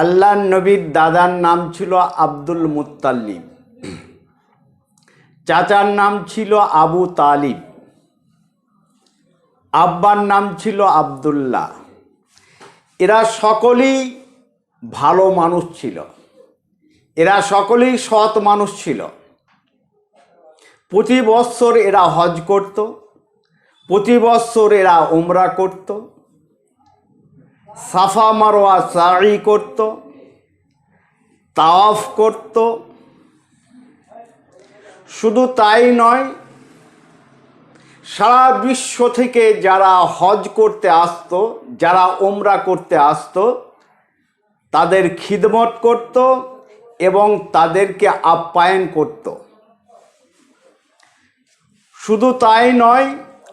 আল্লাহ নবীর দাদার নাম ছিল আব্দুল মুত্তাল্লিব চাচার নাম ছিল আবু তালিব। আব্বার নাম ছিল আবদুল্লাহ। এরা সকলেই ভালো মানুষ ছিল। এরা সকলেই সৎ মানুষ ছিল। প্রতি বৎসর এরা হজ করত। প্রতি বৎসর এরা উমরা করত। সাফা মারোয়া সারি করত, তাওয়াফ করত। শুধু তাই নয়, সারা বিশ্ব থেকে যারা হজ করতে আসতো, যারা ওমরা করতে আসতো, তাদের খিদমত করত এবং তাদেরকে আপ্যায়ন করত। শুধু তাই নয়,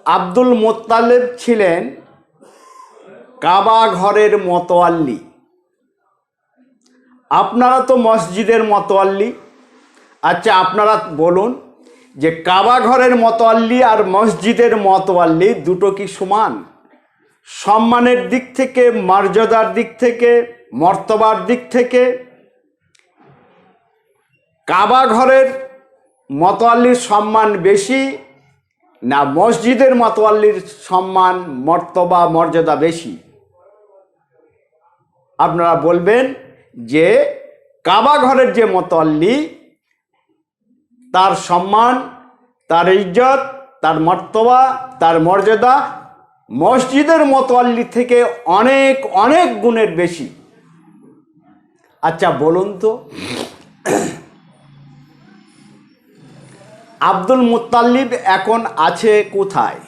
আব্দুল মোত্তালেব ছিলেন কাবা ঘরের মতোয়াল্লি। আপনারা তো মসজিদের মতোয়াল্লি। আচ্ছা আপনারা বলুন যে কাবা ঘরের মতোয়াল্লি আর মসজিদের মতোয়াল্লি দুটো কি সমান? সম্মানের দিক থেকে, মর্যাদার দিক থেকে, মর্তবার দিক থেকে? কাবা ঘরের মতোয়াল্লির সম্মান বেশি না মসজিদের মতোয়াল্লির সম্মান, মর্তবা, মর্যাদা বেশি? আপনারা বলবেন যে কাবা ঘরের যে মতোয়াল্লি তার সম্মান, তার ইজ্জত, তার মর্তবা, তার মর্যাদা মসজিদের মতোয়াল্লি থেকে অনেক অনেক গুণের বেশি। আচ্ছা বলুন তো। আব্দুল মুতাল্লিব এখন আছে কোথায়?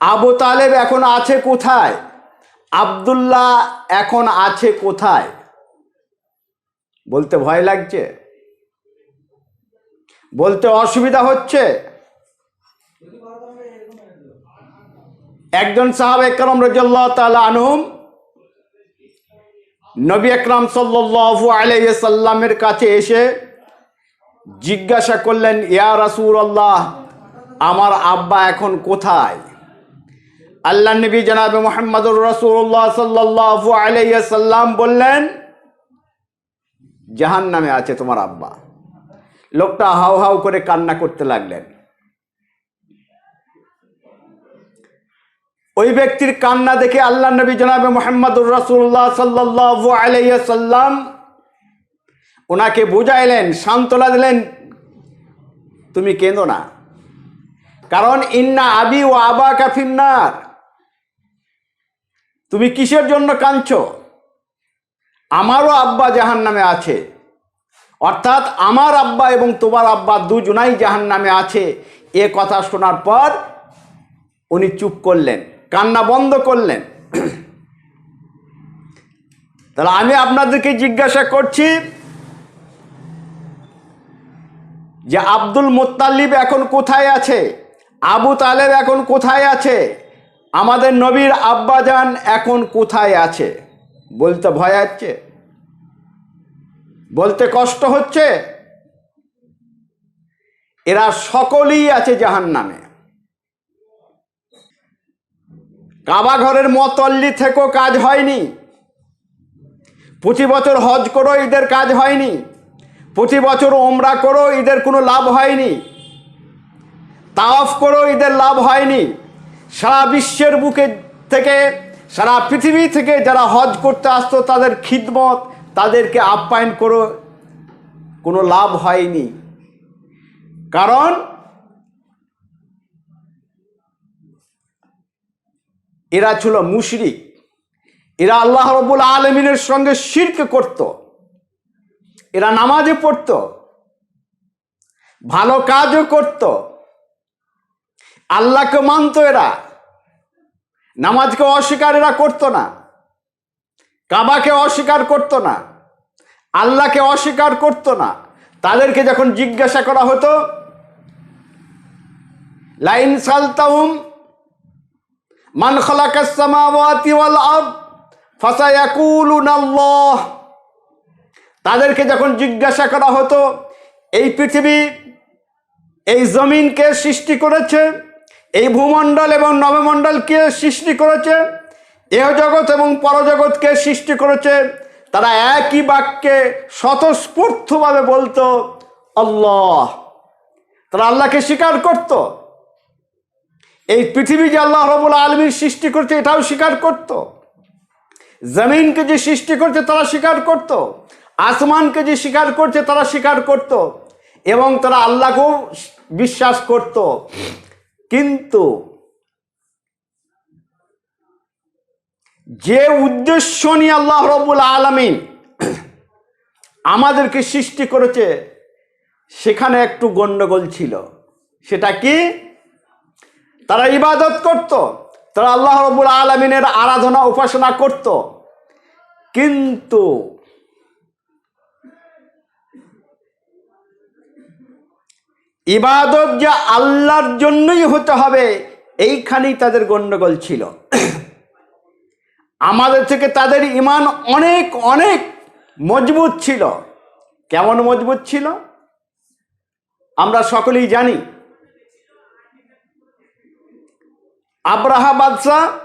আবু তালেব এখন আছে কোথায়? আবদুল্লাহ এখন আছে কোথায়? বলতে ভয় লাগছে? বলতে অসুবিধা হচ্ছে? একজন সাহাব একরম রাজিয়াল্লাহ তাআলা আনহুম, নবী আকরাম সাল্লাল্লাহু আলাইহি সাল্লামের কাছে এসে জিজ্ঞাসা করলেন, ইয়া রাসূলুল্লাহ, আমার আব্বা এখন কোথায়? আল্লাহ নবী জনাবে মোহাম্মদুর রাসূলুল্লাহ সাল্লাল্লাহু আলাইহি সাল্লাম বললেন, জাহান্নামে আছে তোমার আব্বা। লোকটা হাউ হাউ করে কান্না করতে লাগলেন। ওই ব্যক্তির কান্না দেখে আল্লাহ নবী জনাবে মোহাম্মদুর রাসূলুল্লাহ সাল্লাল্লাহু আলাইহি সাল্লাম ওনাকে বুঝাইলেন, সান্ত্বনা দিলেন, তুমি কেঁদো না। কারণ ইন্না আবি ও আবা কাফিন্নার তুমি কিসের জন্য কাঁদছ? আমারও আব্বা জাহান নামে আছে। অর্থাৎ আমার আব্বা এবং তোমার আব্বা দুজনাই জাহান নামে আছে। এ কথা শোনার পর উনি চুপ করলেন, কান্না বন্ধ করলেন। তাহলে আমি আপনাদেরকে জিজ্ঞাসা করছি যে আব্দুল মোত্তালিব এখন কোথায় আছে? আবু তালেব এখন কোথায় আছে? আমাদের নবীর আব্বাজান এখন কোথায় আছে? বলতে ভয় আছে? বলতে কষ্ট হচ্ছে? এরা সকলেই আছে জাহান নামে কাবা ঘরের মতল্লি থেকেও কাজ হয়নি। প্রতি বছর হজ করো, ঈদের কাজ হয়নি। প্রতি বছর ওমরা করো, ঈদের কোনো লাভ হয়নি। তাওয়াফ করো, ঈদের লাভ হয়নি। সারা বিশ্বের বুকে থেকে, সারা পৃথিবী থেকে যারা হজ করতে আসতো, তাদের খিদমত, তাদেরকে আপ্যায়ন করো, কোনো লাভ হয়নি। কারণ, এরা ছিল মুশরিক। এরা আল্লাহ রবুল আলমিনের সঙ্গে শির্ক করত। এরা নামাজে পড়ত। ভালো কাজও করত। আল্লাহকে মানত এরা। নামাজকে অস্বীকার এরা করতো না। কাবাকে অস্বীকার করতো না। আল্লাহকে অস্বীকার করতো না। তাদেরকে যখন জিজ্ঞাসা করা হতো, লাইন সালতাউম মান খালাকাস সামাওয়াতি ওয়াল আরদ ফাসায়াকুলুনা আল্লাহ তাদেরকে যখন জিজ্ঞাসা করা হতো, এই পৃথিবী, এই জমিনকে সৃষ্টি করেছে এই ভূমণ্ডল এবং নবমণ্ডলকে সৃষ্টি করেছে? এহ জগৎ এবং পরজগৎকে সৃষ্টি করেছে? তারা একই বাক্যে স্বতঃস্ফূর্তভাবে বলতো, আল্লাহ। তারা আল্লাহকে স্বীকার করত। এই পৃথিবী যে আল্লাহ রবুল আলমীর সৃষ্টি করছে, এটাও স্বীকার করত। জমিনকে যে সৃষ্টি করছে, তারা স্বীকার করত। আসমানকে যে স্বীকার করছে, তারা স্বীকার করত। এবং তারা আল্লাহকেও বিশ্বাস করত। কিন্তু যে উদ্দেশ্য নিয়ে আল্লাহ রবুল আলমিন আমাদেরকে সৃষ্টি করেছে, সেখানে একটু গণ্ডগোল ছিল। সেটা কি? তারা ইবাদত করত, তারা আল্লাহ রবুল আলমিনের আরাধনা উপাসনা করত। কিন্তু ইবাদত যে আল্লাহর জন্যই হতে হবে, এইখানেই তাদের গণ্ডগোল ছিল। আমাদের থেকে তাদের ইমান অনেক অনেক মজবুত ছিল। কেমন মজবুত ছিল? আমরা সকলেই জানি। আব্রাহা বাদশাহ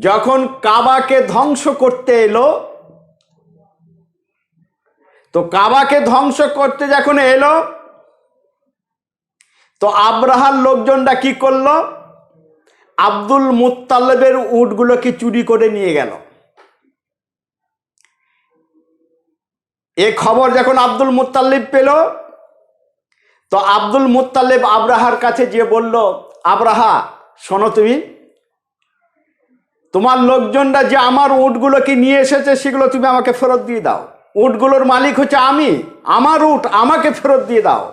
যখন কাবাকে ধ্বংস করতে এলো তো কাবাকে ধ্বংস করতে যখন এলো, তো আব্রাহার লোকজনরা কি করল? আব্দুল মুতাল্লেবের উটগুলোকে চুরি করে নিয়ে গেল। এ খবর যখন আব্দুল মুতাল্লিব পেল, তো আব্দুল মুতাল্লিব আব্রাহার কাছে যে বলল, আব্রাহা, শোনো তুমি, তোমার লোকজনরা যে আমার উটগুলোকে নিয়ে এসেছে, সেগুলো তুমি আমাকে ফেরত দিয়ে দাও। উটগুলোর মালিক হচ্ছে আমি। আমার উট আমাকে ফেরত দিয়ে দাও।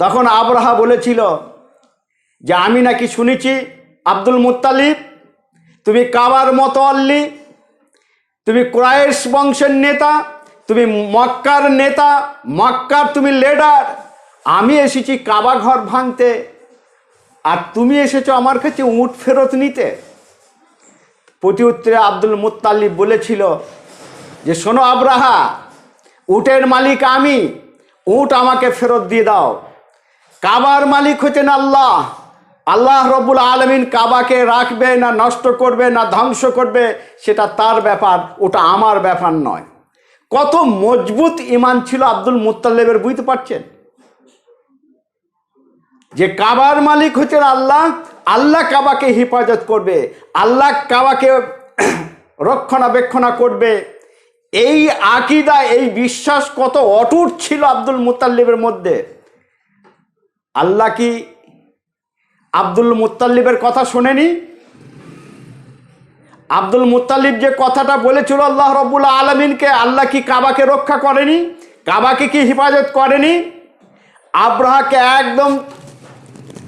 তখন আবরাহা বলেছিল যে, আমি নাকি শুনেছি, আব্দুল মুত্তালিব, তুমি কাবার মতো আল্লি, তুমি ক্রায়েশ বংশের নেতা, তুমি মক্কার নেতা, মক্কার তুমি লেডার। আমি এসেছি কাবা ঘর ভাঙতে, আর তুমি এসেছ আমার কাছে উট ফেরত নিতে। প্রতি উত্তরে আব্দুল মুত্তালিব বলেছিল যে, শোনো আব্রাহা, উটের মালিক আমি, উট আমাকে ফেরত দিয়ে দাও। কাবার মালিক হচ্ছেন আল্লাহ। আল্লাহ রব্বুল আলমিন কাবাকে রাখবে না নষ্ট করবে না ধ্বংস করবে, সেটা তার ব্যাপার, ওটা আমার ব্যাপার নয়। কত মজবুত ইমান ছিল আব্দুল মুতাল্লেবের বুঝতে পারছেন? যে, কাবার মালিক হচ্ছেন আল্লাহ আল্লাহ কাবাকে হেফাজত করবে, আল্লাহ কাবাকে রক্ষণাবেক্ষণা করবে। এই আকিদা, এই বিশ্বাস কত অটুট ছিল আব্দুল মুতাল্লিবের মধ্যে। আল্লাহ কি আব্দুল মুতাল্লিবের কথা শোনেনি? আব্দুল মুতাল্লিব যে কথাটা বলেছিল আল্লাহ রব্বুল আলমিনকে, আল্লাহ কি কাবাকে রক্ষা করেনি? কাবাকে কি হেফাজত করেনি? আব্রাহাকে একদম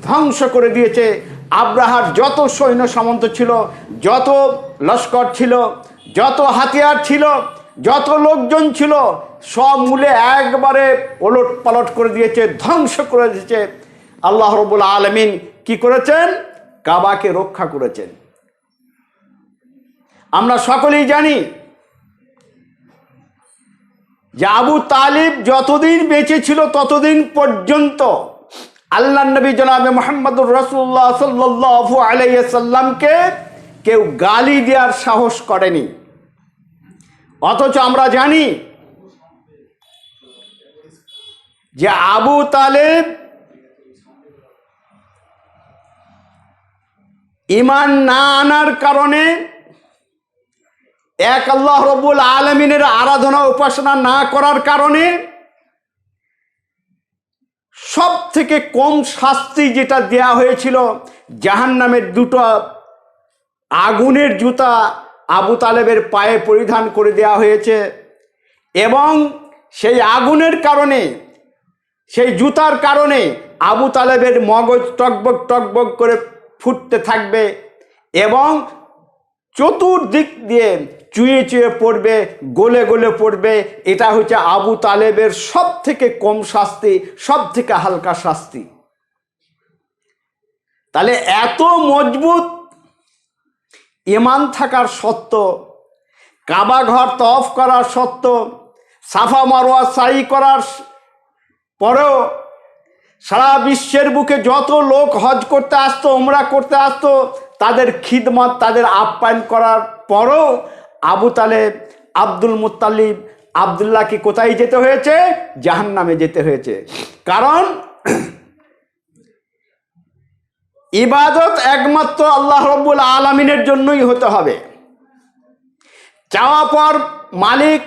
ধ্বংস করে দিয়েছে। আব্রাহার যত সৈন্য সামন্ত ছিল, যত লস্কর ছিল, যত হাতিয়ার ছিল, যত লোকজন ছিল, সব মূলে একবারে ওলট পালট করে দিয়েছে, ধ্বংস করে দিয়েছে। আল্লাহ রবুল আলমিন কি করেছেন? কাবাকে রক্ষা করেছেন। আমরা সকলেই জানি যে আবু তালিব যতদিন বেঁচে ছিল, ততদিন পর্যন্ত আল্লাহ নবী জনাবে মোহাম্মদুর রসুল্লাহ সাল্লাহ আলাইসাল্লামকে কেউ গালি দেওয়ার সাহস করেনি। অথচ আমরা জানি যে আবু তালেব ইমান না আনার কারণে এক আল্লাহ রবুল আলমিনের আরাধনা উপাসনা না করার কারণে সব থেকে কম শাস্তি যেটা দেয়া হয়েছিল জাহান নামের দুটো আগুনের জুতা আবু তালেবের পায়ে পরিধান করে দেওয়া হয়েছে এবং সেই আগুনের কারণে, সেই জুতার কারণে আবু তালেবের মগজ টকবক টকবক করে ফুটতে থাকবে এবং চতুর্দিক দিয়ে চুয়ে চুয়ে পড়বে, গোলে গলে পড়বে। এটা হচ্ছে আবু তালেবের সব থেকে কম শাস্তি সব থেকে হালকা শাস্তি। তাহলে এত মজবুত ইমান থাকার সত্য, কাবা ঘর তফ করার সত্য, সাফা মারোয়া সাই করার পরেও সারা বিশ্বের বুকে যত লোক হজ করতে আসতো ওমরা করতে আসতো তাদের খিদমত, তাদের আপ্যায়ন করার পরও আবু তালেব, আব্দুল মুত্তালিব আবদুল্লাহকে কোথায় যেতে হয়েছে? জাহান নামে যেতে হয়েছে। কারণ ইবাদত একমাত্র আল্লাহ রব্বুল আলমিনের জন্যই হতে হবে। চাওয়া পর মালিক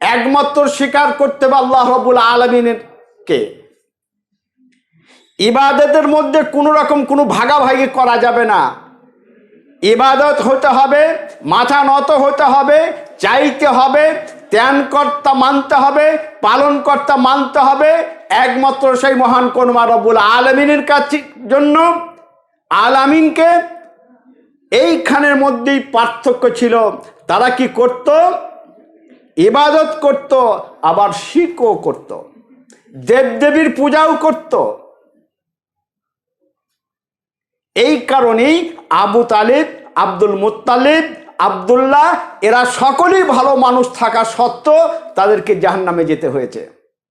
একমাত্র স্বীকার করতে হবে আল্লাহ রব্বুল আলমিনকে। ইবাদতের মধ্যে কোনো রকম কোনো ভাগাভাগি করা যাবে না। ইবাদত হতে হবে, মাথা নত হতে হবে, চাইতে হবে ত্যানকর্তা মানতে হবে, পালনকর্তা মানতে হবে, একমাত্র সেই মহান কনমা রব্বুল আলমিনের কাছে জন্য আলামিনকে এইখানের মধ্যেই পার্থক্য ছিল। তারা কি করত? ইবাদত করত, আবার শিরকও করত। দেবদেবীর পূজাও করত। এই কারণেই আবু তালেব, আব্দুল মোত্তালেব, আবদুল্লাহ, এরা সকলেই ভালো মানুষ থাকা সত্ত্বেও তাদেরকে জাহান্নামে যেতে হয়েছে।